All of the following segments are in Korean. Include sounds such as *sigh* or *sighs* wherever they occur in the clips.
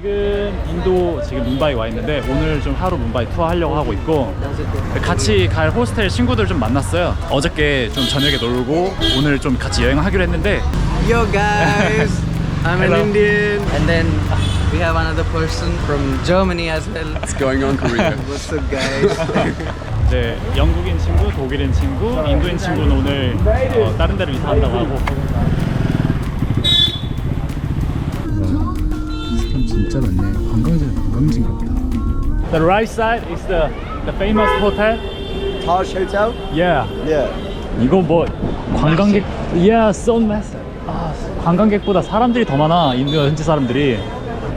지금 인도 지금 뭄바이 와 있는데 오늘 좀 하루 뭄바이 투어 하려고 하고 있고 같이 갈 호스텔 친구들 좀 만났어요. 어저께 좀 저녁에 놀고 오늘 좀 같이 여행하기로 했는데 Yo guys, *laughs* I'm an Hello. Indian, and then we have another person from Germany as well. What's going on, Korea? *laughs* What's up, guys? 이제 *laughs* 영국인 친구, 독일인 친구, 인도인 친구는 오늘 어, 다른 데로 이사한다고 하고 진짜 많네. 관광지 관광지인가 보다. The right side is the the famous hotel. Taj Hotel? Yeah. Yeah. 이거 뭐 관광객 Yeah, so massive. 아, 관광객보다 사람들이 더 많아. 인도 현지 사람들이.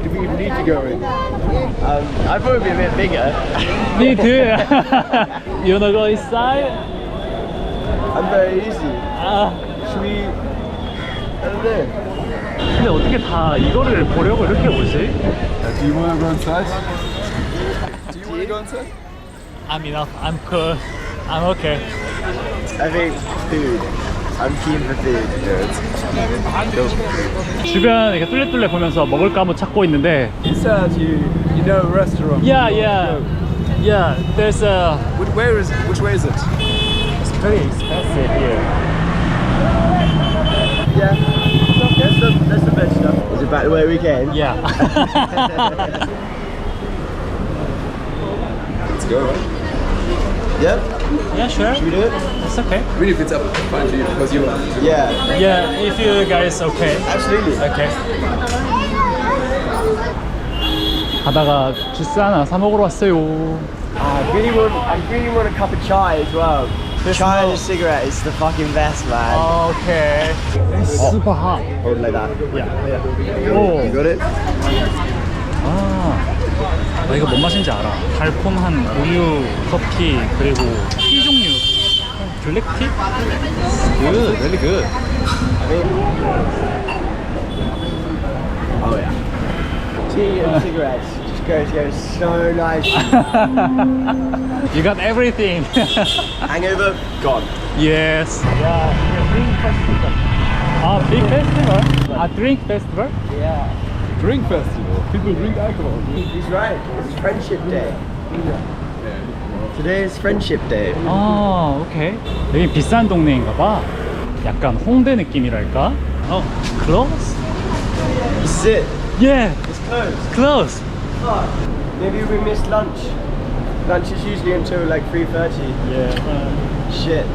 Do we need to go in? Um, I'd probably be a bit bigger. Me too. you wanna go inside? I'm very easy. 아, Should we? I don't know. 근데 어떻게 다 이거를 보려고 이렇게 오지? Do you want to go inside? Do you want to go inside? I'm enough. I'm cool. I'm okay. I think food. I'm keen for food. 주변 이렇게 뚫레뚫레 보면서 먹을까 한번 찾고 있는데 Inside, you you know a restaurant. Yeah, yeah. Yeah, there's a Which, where is which way is it? it's very expensive here. Yeah. There's some, there's some veg stuff. Is it back the way we came? Yeah. *laughs* Let's go. Right? Yep. yeah, sure. Should we do it? It's okay. Really, if it's up, fine for you because you. Yeah. Yeah, if you guys okay. Absolutely. Okay. 가다가 주스 하나 사 먹으러 왔어요. I really want. I really want a cup of chai as well. Chai and a cigarette is the fucking best, man. Okay. Super hot. Hold it like that. Yeah. 오. You got it? 아, 나 이거 뭔 맛인지 알아. 달콤한 우유, 커피, 그리고 티 종류. 블랙티? Good, really good. Oh yeah. Tea and cigarettes just goes goes so nice. *laughs* You got everything. *laughs* Hangover gone. yes. Yeah, drink festival. Ah, big festival? A drink festival? Drink festival. People drink alcohol. He's right. It's Friendship Day. Today is Friendship Day. 아, 오케이. 여기 비싼 동네인가 봐. 약간 홍대 느낌이랄까? 어, close? This is it. Yeah, It's closed. close. Fuck. Maybe we missed lunch. Lunch is usually until like 3.30. Yeah. Shit.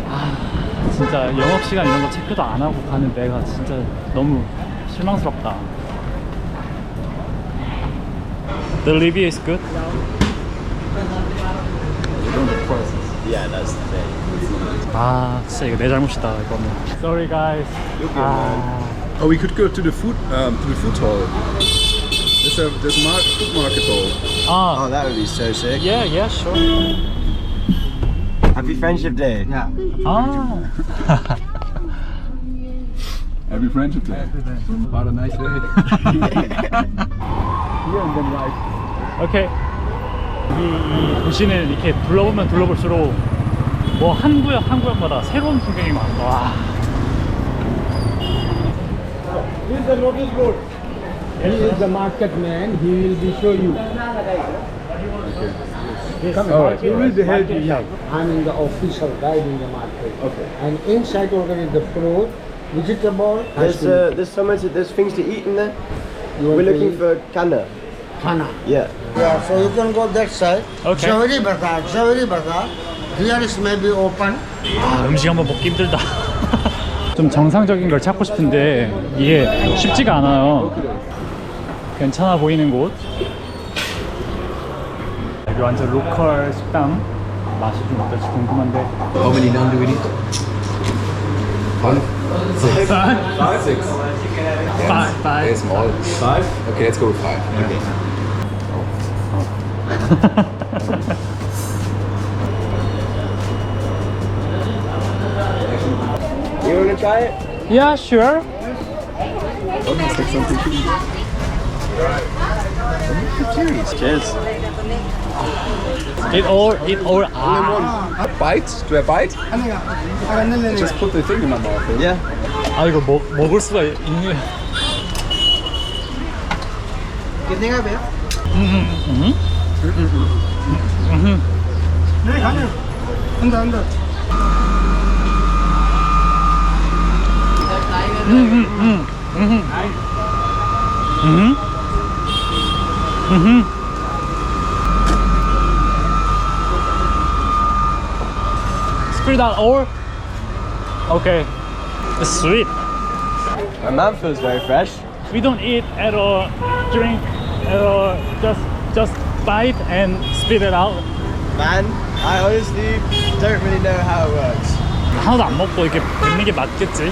*sighs* 진짜 영업 시간 이런 거 체크도 안 하고 가는 내가 진짜 너무 실망스럽다. The review is good. Yeah, that's the thing. 아, 진짜 이거 내 잘못이다 이거는. Sorry guys. 아, Oh, we could go to the food um, to the food hall. There's a mar- food market hall. 아, Oh, that would be so sick. yeah, yeah, sure. Happy Friendship Day. Yeah. 아, Happy Friendship Day. What a nice day. Here and then right. 오케이. 이, 이 도시는 이렇게 둘러보면 둘러볼수록 뭐 한 구역 한 구역마다 새로운 풍경이 많아. 와. He is the market man. He will be show you. All right. He will be help you. I'm in the official guide in the market. Okay. And inside order is the fruit, vegetable. There's uh, there's so much there's things to eat in there. We're looking for kana. khana. Yeah. Yeah, so you can go that side. Okay. Jawari Bazaar, Jawari Bazaar. Here is maybe open. 아, 음식 한번 먹기 힘들다. 좀 정상적인 걸 찾고 싶은데 이게 쉽지가 않아요. 괜찮아 보이는 곳. 여기 완전 로컬 식당. 맛이 좀 어떨지 궁금한데. How many naan do we need? Five. Six. Five? Six. Five, five. Okay, small. Five. Okay, let's go with five. Okay. You wanna try it? Yeah, sure. Let's take something. Cheers. It all, it all. 아, Bite? Do I bite? Just put the thing in my mouth. eh? Yeah. 아 이거 먹 먹을 수가 있는. कितने का है भैया 음. 음. Spit out all. Okay. It's sweet. My mouth feels very fresh. We don't eat at all, drink at all. Just just bite and spit it out. Man, I honestly don't really know how it works. 하나도 안 먹고 이렇게 뱉는 게 맞겠지?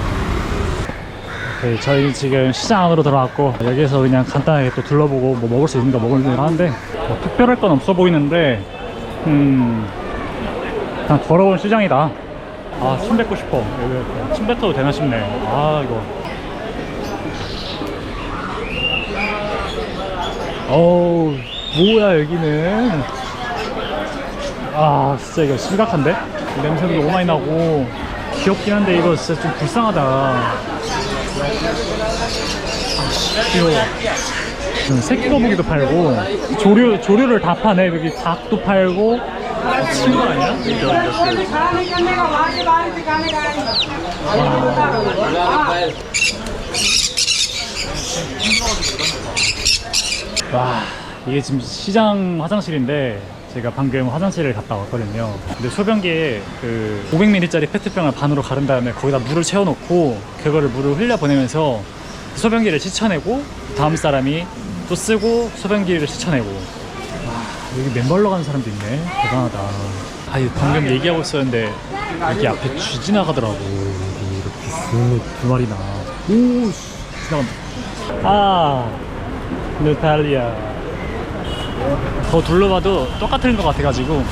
오케이, 저희 지금 시장 안으로 들어왔고 여기에서 그냥 간단하게 또 둘러보고 뭐 먹을 수 있는 거 먹으려고 하는데 뭐 특별할 건 없어 보이는데 음 그냥 더러운 시장이다. 아 침 뱉고 싶어. 침 뱉어도 되나 싶네. 아 이거. 어우 뭐야 여기는. 아 진짜 이거 심각한데? 냄새도 너무 많이 나고 귀엽긴 한데 이거 진짜 좀 불쌍하다. 아, 귀여워 음, 새끼 거북이도 팔고 조류, 조류를 다 파네. 여기 닭도 팔고. 아, 친구 아니야? 와 이게 지금 시장 화장실인데 제가 방금 화장실을 갔다 왔거든요. 근데 소변기에 그 500ml짜리 페트병을 반으로 가른 다음에 거기다 물을 채워놓고 그거를 물을 흘려 보내면서 소변기를 씻어내고 다음 사람이 또 쓰고 소변기를 씻어내고. 와 여기 맨발로 가는 사람도 있네. 대단하다. 아 방금 얘기하고 있었는데 여기 앞에 쥐 지나가더라고. 여기 이렇게 쓱두 마리나. 오 씨, 지나간다. 아 누탈리아 더 둘러봐도 똑같은 것 같아가지고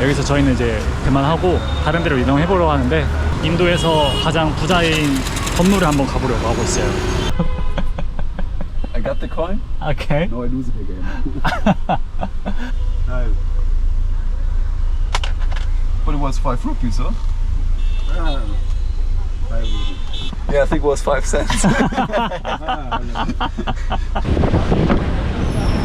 여기서 저희는 이제 그만하고 다른 데로 이동해 보려고 하는데 인도에서 가장 부자인 건물을 한번 가보려고 하고 있어요 I got the coin. 오케이 No, I lose it again. no. But it was five rupees, huh? Yeah, I think it was five cents.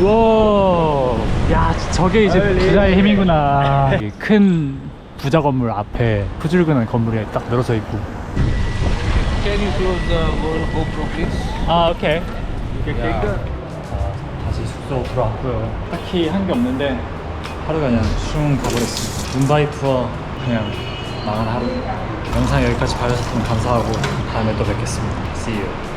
와, 야 저게 이제 부자의 힘이구나. 이큰 부자 건물 앞에 푸줄근한 건물이 딱 늘어서 있고. Can you close the whole GoPro, please? 아 오케이. 야, 아, 다시 숙소 들어왔고요. 딱히 한 게 없는데 하루가 그냥 슝 가버렸습니다. 문바이 투어 그냥 망한 하루. 영상 여기까지 봐주셔서 감사하고 다음에 또 뵙겠습니다. See you.